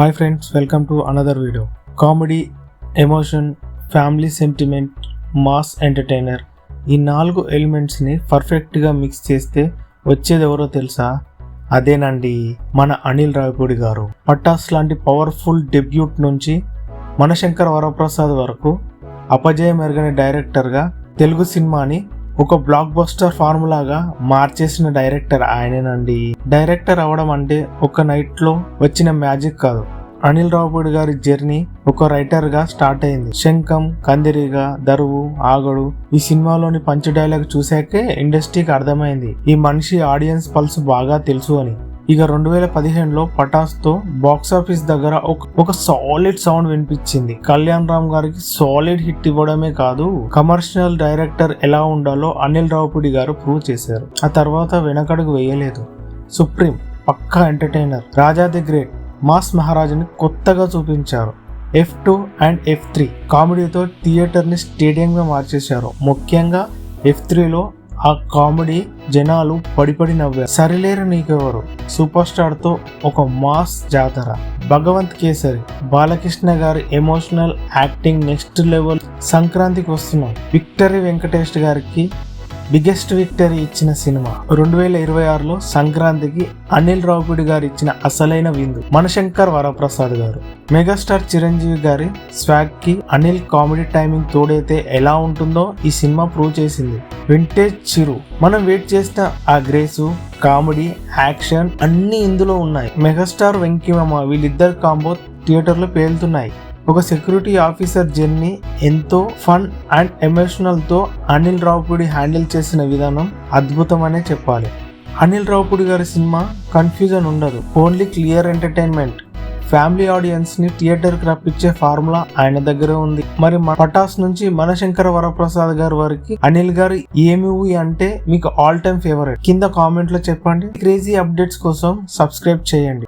Hi friends welcome to another video comedy emotion family sentiment mass entertainer ఈ నాలుగు ఎలిమెంట్స్ని పర్ఫెక్ట్గా mix చేస్తే వచ్చేది ఎవరో తెలుసా? అదేనండి మన అనిల్ రావిపూడి గారు. పటాస్ లాంటి పవర్ఫుల్ డెబ్యూట్ నుంచి మనశంకర్ వరప్రసాద్ వరకు అపజయం ఎరగని డైరెక్టర్గా తెలుగు సినిమాని ఒక బ్లాక్ బస్టర్ ఫార్ములాగా మార్చేసిన డైరెక్టర్ ఆయనేనండి. డైరెక్టర్ అవడం అంటే ఒక నైట్లో వచ్చిన మ్యాజిక్ కాదు. అనిల్ రావుపూడి గారి జర్నీ ఒక రైటర్గా స్టార్ట్ అయింది. శంఖం కందిరిగ దరువు ఆగడు ఈ సినిమాలోని పంచ్ డైలాగ్ చూశాకే ఇండస్ట్రీకి అర్థమైంది. ఈ మనిషి ఆడియన్స్ పల్స్ బాగా తెలుసు అని. ఇక రెండు వేల పదిహేనులో పటాస్తో బాక్సాఫీస్ బాక్స్ ఆఫీస్ దగ్గర ఒక ఒక సాలిడ్ సౌండ్ వినిపించింది. కళ్యాణ్ రామ్ గారికి సాలిడ్ హిట్ ఇవ్వడమే కాదు కమర్షియల్ డైరెక్టర్ ఎలా ఉండాలో అనిల్ రావుపూడి గారు ప్రూవ్ చేశారు. ఆ తర్వాత వెనకడుగు వేయలేదు. Supreme Pakka entertainer Raja the great mass మహారాజుని కొత్తగా చూపించారు. F two and F three కామెడీతో థియేటర్ని స్టేడియంగా మార్చేశారు. ముఖ్యంగా ఎఫ్ త్రీలో ఆ కామెడీ జనాలు పడిపడి నవ్వారు. సరిలేరు నీకెవరు? సూపర్ స్టార్తో ఒక మాస్ జాతర. భగవంత్ కేసరి బాలకృష్ణ గారి ఎమోషనల్ యాక్టింగ్ నెక్స్ట్ లెవెల్ సంక్రాంతికి వస్తున్నాం. విక్టరీ వెంకటేష్ గారికి బిగ్గెస్ట్ విక్టరీ ఇచ్చిన సినిమా. రెండు వేల ఇరవై ఆరులో సంక్రాంతికి అనిల్ రావుపూడి గారు ఇచ్చిన అసలైన విందు మణశంకర్ వరప్రసాద్ గారు. మెగాస్టార్ చిరంజీవి గారి స్వాగ్కి అనిల్ కామెడీ టైమింగ్ తోడైతే ఎలా ఉంటుందో ఈ సినిమా ప్రూవ్ చేసింది. వింటేజ్ చిరు. మనం వెయిట్ చేసిన ఆ గ్రేసు కామెడీ యాక్షన్ అన్ని ఇందులో ఉన్నాయి. మెగాస్టార్ వెంకిమమ్మ వీళ్ళిద్దరు కాంబో థియేటర్లో పేలుతున్నాయి. ఒక సెక్యూరిటీ ఆఫీసర్ జర్నీ ఎంతో ఫన్ అండ్ ఎమోషనల్తో అనిల్ రావుపూడి హ్యాండిల్ చేసిన విధానం అద్భుతమనే చెప్పాలి. అనిల్ రావుపూడి గారి సినిమా కన్ఫ్యూజన్ ఉండదు. ఓన్లీ క్లియర్ ఎంటర్టైన్మెంట్ ఫ్యామిలీ ఆడియన్స్ని థియేటర్కి రప్పించే ఫార్ములా ఆయన దగ్గర ఉంది. మరి పటాస్ నుంచి మనశంకర వరప్రసాద్ గారి వరకు అనిల్ గారు ఏ మూవీ అంటే మీకు ఆల్ టైమ్ ఫేవరెట్ కింద కామెంట్లో చెప్పండి. క్రేజీ అప్డేట్స్ కోసం సబ్స్క్రైబ్ చేయండి.